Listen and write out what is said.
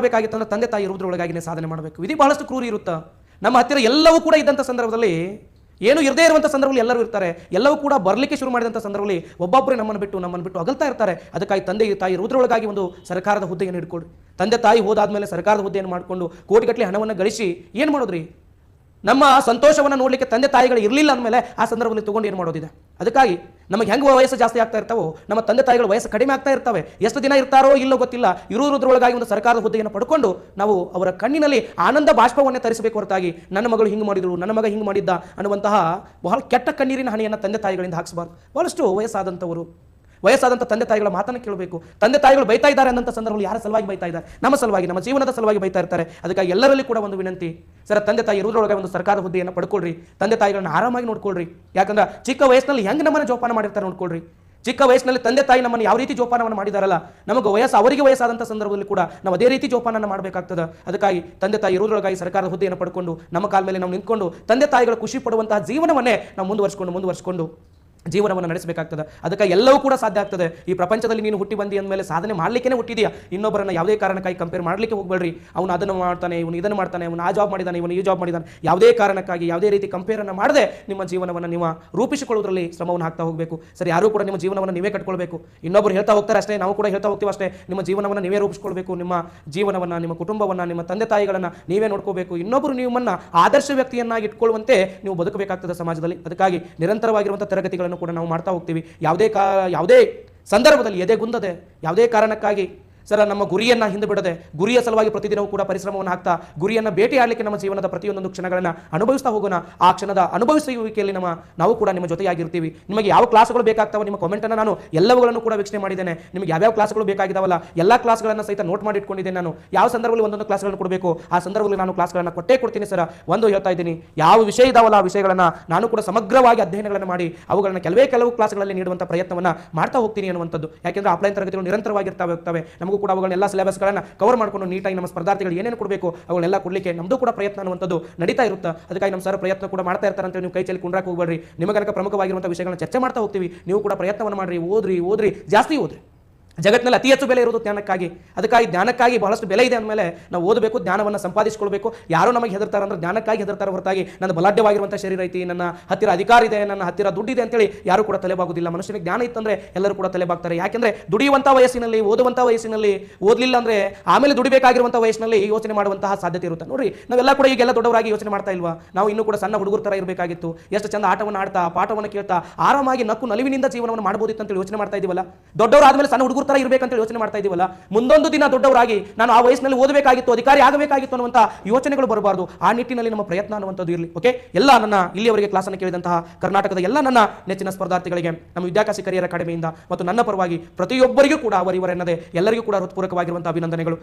ಮಾಡಬೇಕಾಗಿತ್ತಂದ್ರೆ ತಂದೆ ತಾಯಿ ಇರುವುದರೊಳಗಾಗಿನೇ ಸಾಧನೆ ಮಾಡಬೇಕು. ವಿಧಿ ಬಹಳಷ್ಟು ಕ್ರೂರಿ ಇರುತ್ತಾ? ನಮ್ಮ ಹತ್ತಿರ ಎಲ್ಲವೂ ಕೂಡ ಇದ್ದಂಥ ಸಂದರ್ಭದಲ್ಲಿ ಏನು ಇರದೇ ಇರುವಂಥ ಸಂದರ್ಭದಲ್ಲಿ ಎಲ್ಲರೂ ಇರ್ತಾರೆ. ಎಲ್ಲವೂ ಕೂಡ ಬರಲಿಕ್ಕೆ ಶುರು ಮಾಡಿದಂಥ ಸಂದರ್ಭದಲ್ಲಿ ಒಬ್ಬೊಬ್ಬರೇ ನಮ್ಮನ್ನು ಬಿಟ್ಟು ನಮ್ಮನ್ನು ಬಿಟ್ಟು ಅಗಲ್ತಾ ಇರ್ತಾರೆ. ಅದಕ್ಕಾಗಿ ತಂದೆ, ತಾಯಿ ಇರುವುದರೊಳಗಾಗಿ ಒಂದು ಸರ್ಕಾರದ ಹುದ್ದೆಯನ್ನು ಹಿಡ್ಕೊಳ್ಳಿ ತಂದೆ ತಾಯಿ ಹೋದಾದ್ಮೇಲೆ ಸರ್ಕಾರದ ಹುದ್ದೆಯನ್ನು ಮಾಡಿಕೊಂಡು ಕೋಟಿಗಟ್ಟಲೆ ಹಣವನ್ನು ಗಳಿಸಿ ಏನು ಮಾಡೋದ್ರಿ? ನಮ್ಮ ಸಂತೋಷವನ್ನು ನೋಡಲಿಕ್ಕೆ ತಂದೆ ತಾಯಿಗಳು ಇರಲಿಲ್ಲ ಅಂದಮೇಲೆ ಆ ಸಂದರ್ಭದಲ್ಲಿ ತಗೊಂಡು ಏನು ಮಾಡೋದಿದೆ? ಅದಕ್ಕಾಗಿ ನಮಗೆ ಹೆಂಗೆ ವಯಸ್ಸು ಜಾಸ್ತಿ ಆಗ್ತಾ ಇರ್ತಾವೋ, ನಮ್ಮ ತಂದೆ ತಾಯಿಗಳ ವಯಸ್ಸು ಕಡಿಮೆ ಆಗ್ತಾ ಇರ್ತವೆ. ಎಷ್ಟು ದಿನ ಇರ್ತಾರೋ ಇಲ್ಲೋ ಗೊತ್ತಿಲ್ಲ. ಇರುವುದರೊಳಗಾಗಿ ಒಂದು ಸರ್ಕಾರದ ಹುದ್ದೆಯನ್ನು ಪಡ್ಕೊಂಡು ನಾವು ಅವರ ಕಣ್ಣಿನಲ್ಲಿ ಆನಂದ ಬಾಷ್ಪವನ್ನೇ ತರಿಸಬೇಕು ಹೊರತಾಗಿ ನನ್ನ ಮಗಳು ಹಿಂಗೆ ಮಾಡಿದರು ನನ್ನ ಮಗ ಹಿಂಗೆ ಮಾಡಿದ್ದ ಅನ್ನುವಂತಹ ಬಹಳ ಕೆಟ್ಟ ಕಣ್ಣೀರಿನ ಹಣೆಯನ್ನು ತಂದೆ ತಾಯಿಗಳಿಂದ ಹಾಕಿಸಬಾರ್ದು. ಬಹಳಷ್ಟು ವಯಸ್ಸಾದಂಥವರು ವಯಸ್ಸಾದಂಥ ತಂದೆ ತಾಯಿಗಳ ಮಾತನ್ನು ಕೇಳಬೇಕು. ತಂದೆ ತಾಯಿಗಳು ಬೈತಾ ಇದ್ದಾರೆ ಅನ್ನಂಥ ಸಂದರ್ಭದಲ್ಲಿ ಯಾರ ಸಲುವಾಗಿ ಬೈತಾ ಇದ್ದಾರೆ? ನಮ್ಮ ಸಲುವಾಗಿ, ನಮ್ಮ ಜೀವನದ ಸಲುವಾಗಿ ಬೈತಾ ಇರ್ತಾರೆ. ಅದಕ್ಕಾಗಿ ಎಲ್ಲರಲ್ಲಿ ಕೂಡ ಒಂದು ವಿನಂತಿ. ಸರ್, ತಂದೆ ತಾಯಿ ಇರುವುದರೊಳಗೆ ಒಂದು ಸರ್ಕಾರದ ಹುದ್ದೆಯನ್ನು ಪಡ್ಕೊಳ್ರಿ. ತಂದೆ ತಾಯಿಗಳನ್ನ ಆರಾಮಾಗಿ ನೋಡ್ಕೊಳ್ರಿ. ಯಾಕಂದ್ರೆ ಚಿಕ್ಕ ವಯಸ್ಸಿನಲ್ಲಿ ಹೆಂಗೆ ನಮ್ಮನ್ನು ಜೋಪಾನ ಮಾಡಿರ್ತಾರೆ ನೋಡ್ಕೊಳ್ರಿ. ಚಿಕ್ಕ ವಯಸ್ಸಿನಲ್ಲಿ ತಂದೆ ತಾಯಿ ನಮ್ಮನ್ನು ಯಾವ ರೀತಿ ಜೋಪಾನವನ್ನು ಮಾಡಿದಾರಲ್ಲ, ನಮಗೆ ವಯಸ್ಸು, ಅವರಿಗೆ ವಯಸ್ಸಾದಂಥ ಸಂದರ್ಭದಲ್ಲಿ ಕೂಡ ನಾವು ಅದೇ ರೀತಿ ಜೋಪಾನನ ಮಾಡಬೇಕಾಗ್ತದೆ. ಅದಕ್ಕಾಗಿ ತಂದೆ ತಾಯಿ ಇರುವುದರೊಳಗಾಗಿ ಸರ್ಕಾರದ ಹುದ್ದೆಯನ್ನು ಪಡ್ಕೊಂಡು, ನಮ್ಮ ಕಾಲ ಮೇಲೆ ನಾವು ನಿಂತ್ಕೊಂಡು ತಂದೆ ತಾಯಿಗಳು ಖುಷಿ ಪಡುವಂತಹ ಜೀವನವನ್ನೇ ನಾವು ಮುಂದುವರ್ಸ್ಕೊಂಡು ಮುಂದುವರ್ಸ್ಕೊಂಡು ಜೀವನವನ್ನು ನಡೆಸಬೇಕಾಗ್ತದೆ. ಅದಕ್ಕೆ ಎಲ್ಲವೂ ಕೂಡ ಸಾಧ್ಯ ಆಗ್ತದೆ. ಈ ಪ್ರಪಂಚದಲ್ಲಿ ನೀನು ಹುಟ್ಟಿ ಬಂದಿ ಅಂದಮೇಲೆ ಸಾಧನೆ ಮಾಡಲಿಕ್ಕೆ ಹುಟ್ಟಿದೆಯಾ. ಇನ್ನೊಬ್ಬರನ್ನ ಯಾವುದೇ ಕಾರಣಕ್ಕಾಗಿ ಕಂಪೇರ್ ಮಾಡಲಿಕ್ಕೆ ಹೋಗಬೇಡ್ರಿ. ಅವನು ಅದನ್ನು ಮಾಡ್ತಾನೆ, ಇವನು ಇದನ್ನು ಮಾಡ್ತಾನೆ, ಇವನು ಆ ಜಾಬ್ ಮಾಡಿದಾನೆ, ಇವನು ಈ ಜಾಬ್ ಮಾಡಿದಾನೆ. ಯಾವುದೇ ಕಾರಣಕ್ಕಾಗಿ, ಯಾವುದೇ ರೀತಿ ಕಂಪೇರನ್ನು ಮಾಡದೆ ನಿಮ್ಮ ಜೀವನವನ್ನು ನೀವು ರೂಪಿಸಿಕೊಳ್ಳುವುದರಲ್ಲಿ ಶ್ರಮವನ್ನು ಹಾಕ್ತಾ ಹೋಗಬೇಕು. ಸರಿ, ಯಾರೂ ಕೂಡ ನಿಮ್ಮ ಜೀವನವನ್ನು ನೀವೇ ಕಟ್ಕೊಳ್ಬೇಕು. ಇನ್ನೊಬ್ಬರು ಹೇಳ್ತಾ ಹೋಗ್ತಾರೆ ಅಷ್ಟೇ, ನಾವು ಕೂಡ ಹೇಳ್ತಾ ಹೋಗ್ತೀವಿ ಅಷ್ಟೇ. ನಿಮ್ಮ ಜೀವನವನ್ನು ನೀವೇ ರೂಪಿಸ್ಕೊಳ್ಬೇಕು. ನಿಮ್ಮ ಜೀವನವನ್ನು, ನಿಮ್ಮ ಕುಟುಂಬವನ್ನು, ನಿಮ್ಮ ತಂದೆ ತಾಯಿಗಳನ್ನು ನೀವೇ ನೋಡ್ಕೋಬೇಕು. ಇನ್ನೊಬ್ಬರು ನಿಮ್ಮನ್ನು ಆದರ್ಶ ವ್ಯಕ್ತಿಯನ್ನಾಗಿ ಇಟ್ಕೊಳ್ಳುವಂತೆ ನೀವು ಬದುಕಬೇಕಾಗ್ತದೆ ಸಮಾಜದಲ್ಲಿ. ಅದಕ್ಕಾಗಿ ನಿರಂತರವಾಗಿರುವಂಥ ತರಗತಿಗಳನ್ನು ಕೂಡ ನಾವು ಮಾಡ್ತಾ ಹೋಗ್ತೀವಿ. ಯಾವುದೇ ಕಾ ಯಾವುದೇ ಸಂದರ್ಭದಲ್ಲಿ ಎದೆಗುಂದದೆ ಯಾವುದೇ ಕಾರಣಕ್ಕಾಗಿ ಸರ, ನಮ್ಮ ಗುರಿಯನ್ನು ಹಿಂದೆ ಬಿಡದೆ, ಗುರಿಯ ಸಲುವಾಗಿ ಪ್ರತಿದಿನವೂ ಕೂಡ ಪರಿಶ್ರಮವನ್ನು ಹಾಕ್ತಾ, ಗುರಿಯನ್ನು ಭೇಟಿಯಾಡಲಿಕ್ಕೆ ನಮ್ಮ ಜೀವನದ ಪ್ರತಿಯೊಂದೊಂದು ಕ್ಷಣಗಳನ್ನು ಅನುಭವಿಸ್ತಾ ಹೋಗೋಣ. ಆ ಕ್ಷಣದ ಅನುಭವಿಸುವಿಕೆಯಲ್ಲಿ ನಮ್ಮ, ನಾವು ಕೂಡ ನಿಮ್ಮ ಜೊತೆಯಾಗಿರ್ತೀವಿ. ನಿಮಗೆ ಯಾವ ಕ್ಲಾಸ್ಗಳು ಬೇಕಾಗ್ತಾವೆ ನಿಮ್ಮ ಕಾಮೆಂಟನ್ನು ನಾನು ಎಲ್ಲವುಗಳನ್ನು ಕೂಡ ವೀಕ್ಷಣೆ ಮಾಡಿದ್ದೇನೆ. ನಿಮಗೆ ಯಾವ್ಯಾವ ಕ್ಲಾಸ್ಗಳು ಬೇಕಾಗಿದ್ದಾವಲ್ಲ ಎಲ್ಲ ಕ್ಲಾಸ್ಗಳನ್ನು ಸಹಿತ ನೋಟ್ ಮಾಡಿ ಇಟ್ಕೊಂಡಿದ್ದೇನೆ ನಾನು. ಯಾವ ಸಂದರ್ಭದಲ್ಲಿ ಒಂದೊಂದು ಕ್ಲಾಸ್ಗಳನ್ನು ಕೊಡಬೇಕು, ಆ ಸಂದರ್ಭದಲ್ಲಿ ನಾನು ಕ್ಲಾಸ್ಗಳನ್ನು ಕೊಟ್ಟೇ ಕೊಡ್ತೀನಿ ಸರ್. ಒಂದು ಹೇಳ್ತಾ ಇದ್ದೀನಿ, ಯಾವ ವಿಷಯ ಇದಾವಲ್ಲ ಆ ವಿಷಯಗಳನ್ನು ನಾನು ಕೂಡ ಸಮಗ್ರವಾಗಿ ಅಧ್ಯಯನಗಳನ್ನು ಮಾಡಿ, ಅವುಗಳನ್ನು ಕೆಲವೇ ಕೆಲವು ಕ್ಲಾಸ್ಗಳಲ್ಲಿ ನೀಡುವಂಥ ಪ್ರಯತ್ನವನ್ನು ಮಾಡ್ತಾ ಹೋಗ್ತೀನಿ ಅನ್ನುವಂಥದ್ದು. ಯಾಕೆಂದರೆ ಆಫ್ಲೈನ್ ತರಗತಿಗಳು ನಿರಂತರವಾಗಿರ್ತಾವೆ ಹೋಗ್ತವೆ. ನಮಗೂ ಕೂಡ ಅವುಗಳನ್ನೆಲ್ಲ ಸಿಲೆಬಸ್ಗಳನ್ನು ಕವರ್ ಮಾಡ್ಕೊಂಡು ನೀಟಾಗಿ ನಮ್ಮ ಸ್ಪರ್ಧಾರ್ಥಿಗಳು ಏನೇನು ಕೊಡಬೇಕು ಅವುಗಳೆಲ್ಲ ಕೊಡಲಿಕ್ಕೆ ನಮ್ಮದು ಕೂಡ ಪ್ರಯತ್ನ ಅನ್ನುವಂಥದ್ದು ನಡೀತಾ ಇರುತ್ತೆ. ಅದಕ್ಕಾಗಿ ನಮ್ಮ ಸರ್ ಪ್ರಯತ್ನ ಕೂಡ ಮಾಡ್ತಾ ಇರ್ತಾರೆ ಅಂತ ನೀವು ಕೈ ಚೆಲ್ಲಿ ಕುಂಡ್ರಾಕ್ ಹೋಗ್ಬೇಡ್ರಿ. ನಿಮಗನಕ ಪ್ರಮುಖವಾಗಿರುವಂಥ ವಿಷಯಗಳನ್ನ ಚರ್ಚೆ ಮಾಡ್ತಾ ಹೋಗ್ತೀವಿ. ನೀವು ಕೂಡ ಪ್ರಯತ್ನವನ್ನು ಮಾಡಿರಿ, ಓದ್ರಿ ಓದ್ರಿ, ಜಾಸ್ತಿ ಓದ್ರಿ. ಜಗತ್ತಿನಲ್ಲಿ ಅತಿ ಹೆಚ್ಚು ಬೆಲೆ ಇರೋದು ಜ್ಞಾನಕ್ಕಾಗಿ. ಅದಕ್ಕಾಗಿ ಜ್ಞಾನಕ್ಕಾಗಿ ಬಹಳಷ್ಟು ಬೆಲೆ ಇದೆ ಅಂದಮೇಲೆ ನಾವು ಓದಬೇಕು, ಜ್ಞಾನವನ್ನು ಸಂಪಾದಿಸಿಕೊಳ್ಬೇಕು. ಯಾರು ನಮಗೆ ಹೆದರ್ತಾರೆ ಅಂದ್ರೆ ಜ್ಞಾನಕ್ಕಾಗಿ ಹೆದರ್ತಾರೆ ಹೊರತಾಗಿ ನನ್ನ ಬಲಾಢ್ಯವಾಗಿರುವಂಥ ಶರೀರ ಐತಿ, ನನ್ನ ಹತ್ತಿರ ಅಧಿಕಾರ ಇದೆ, ನನ್ನ ಹತ್ತಿರ ದುಡ್ಡಿದೆ ಅಂತೇಳಿ ಯಾರು ಕೂಡ ತಲೆಬಾಗುದಿಲ್ಲ ಮನುಷ್ಯನಿಗೆ ಜ್ಞಾನ ಇತ್ತಂದ್ರೆ ಎಲ್ಲರೂ ಕೂಡ ತಲೆಬಾಗ್ತಾರೆ. ಯಾಕೆಂದ್ರೆ ದುಡಿಯುವಂಥ ವಯಸ್ಸಿನಲ್ಲಿ, ಓದುವಂಥ ವಯಸ್ಸಿನಲ್ಲಿ ಓದಲಿಲ್ಲ ಅಂದ್ರೆ ಆಮೇಲೆ ದುಡಿಬೇಕಾಗಿರುವಂಥ ವಯಸ್ಸಿನಲ್ಲಿ ಯೋಚನೆ ಮಾಡುವಂತಹ ಸಾಧ್ಯತೆ ಇರುತ್ತೆ. ನೋಡಿ ನಾವೆಲ್ಲ ಕೂಡ ಈಗೆಲ್ಲ ದೊಡ್ಡವರಾಗಿ ಯೋಚನೆ ಮಾಡ್ತಾ ಇಲ್ವಾ? ನಾವು ಇನ್ನೂ ಕೂಡ ಸಣ್ಣ ಹುಡುಗರ ಥರ ಇರಬೇಕಾಗಿತ್ತು. ಎಷ್ಟು ಚಂದ ಆಟವನ್ನು ಆಡ್ತಾ, ಪಾಠವನ್ನು ಕೇಳ್ತಾ, ಆರಾಮಾಗಿ ನಕ್ಕು ನಲಿವಿನಿಂದ ಜೀವನವನ್ನು ಮಾಡಬಹುದಿತ್ತು ಅಂತೇಳಿ ಯೋಚನೆ ಮಾಡ್ತಾ ಇದೀವಲ್ಲ? ದೊಡ್ಡವರಾದ್ಮೇಲೆ ಸಣ್ಣ ಹುಡುಗರ ಥರ ಇರಬೇಕಂತ ಯೋಚನೆ ಮಾಡ್ತಾ ಇದೀವಲ್ಲ? ಮುಂದೊಂದು ದಿನ ದೊಡ್ಡವರಾಗಿ ನಾನು ಆ ವಯಸ್ಸಿನಲ್ಲಿ ಓದಬೇಕಾಗಿತ್ತು, ಅಧಿಕಾರಿ ಆಗಬೇಕಾಗಿತ್ತು ಅನ್ನುವಂಥ ಯೋಚನೆಗಳು ಬರಬಾರ್ದು. ಆ ನಿಟ್ಟಿನಲ್ಲಿ ನಮ್ಮ ಪ್ರಯತ್ನ ಅನ್ನುವಂಥದ್ದು ಇರಲಿ ಓಕೆ ಎಲ್ಲ ನನ್ನ ಇಲ್ಲಿಯವರೆಗೆ ಕ್ಲಾಸನ್ನು ಕೇಳಿದಂತಹ ಕರ್ನಾಟಕದ ಎಲ್ಲ ನನ್ನ ನೆಚ್ಚಿನ ಸ್ಪರ್ಧಾರ್ಥಿಗಳಿಗೆ, ನಮ್ಮ ವಿದ್ಯಾಕಾಶಿ ಕರಿಯರ್ ಅಕಾಡೆಮಿಯಿಂದ ಮತ್ತು ನನ್ನ ಪರವಾಗಿ ಪ್ರತಿಯೊಬ್ಬರಿಗೂ ಕೂಡ ಅವರಿವರೆನ್ನದೇ ಎಲ್ಲರಿಗೂ ಕೂಡ ಹೃತ್ಪೂರ್ವಕವಾಗಿರುವಂತಹ ಅಭಿನಂದನೆಗಳು.